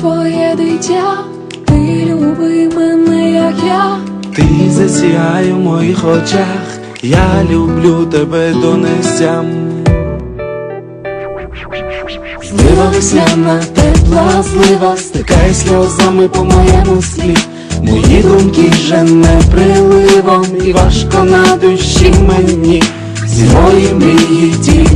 твоє дитя, ти люби мене, як я. Ти засіяй у моїх очах, я люблю тебе до нестям. Злива весняна, тепла злива, стикай сльозами по моєму склі. Мої думки жене приливом, і важко на душі мені. Всі мої мрії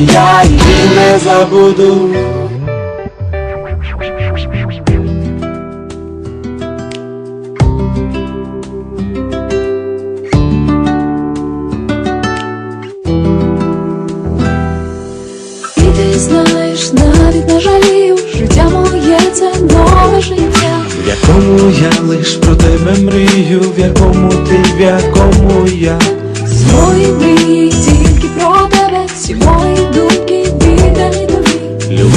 я її не забуду. Ти знаєш, навіть жалію, життя моє це нове життя. В якому я лиш про тебе мрію, в якому ти, в якому я. Мої мрії тільки про тебе, всі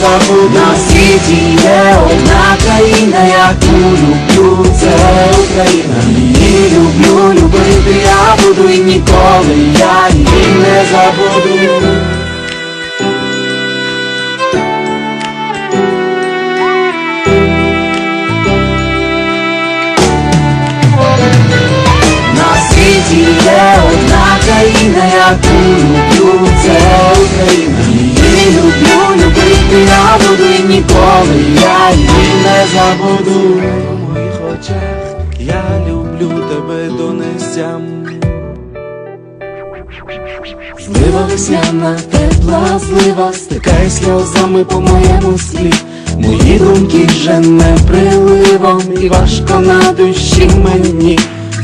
Її. На світі є одна країна, яку люблю, це Україна. Її люблю, любити я буду і ніколи я її не забуду. Є одна країна, яку люблю, це Україна. Ніколи я її не забуду. У моїх очах я люблю тебе до нестям. Злива весняна, тепла злива, стикай сльозами по моєму склі. Мої думки жене приливом, і важко на душі мені.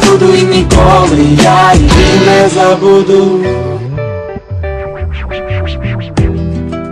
буду і ніколи я її не забуду.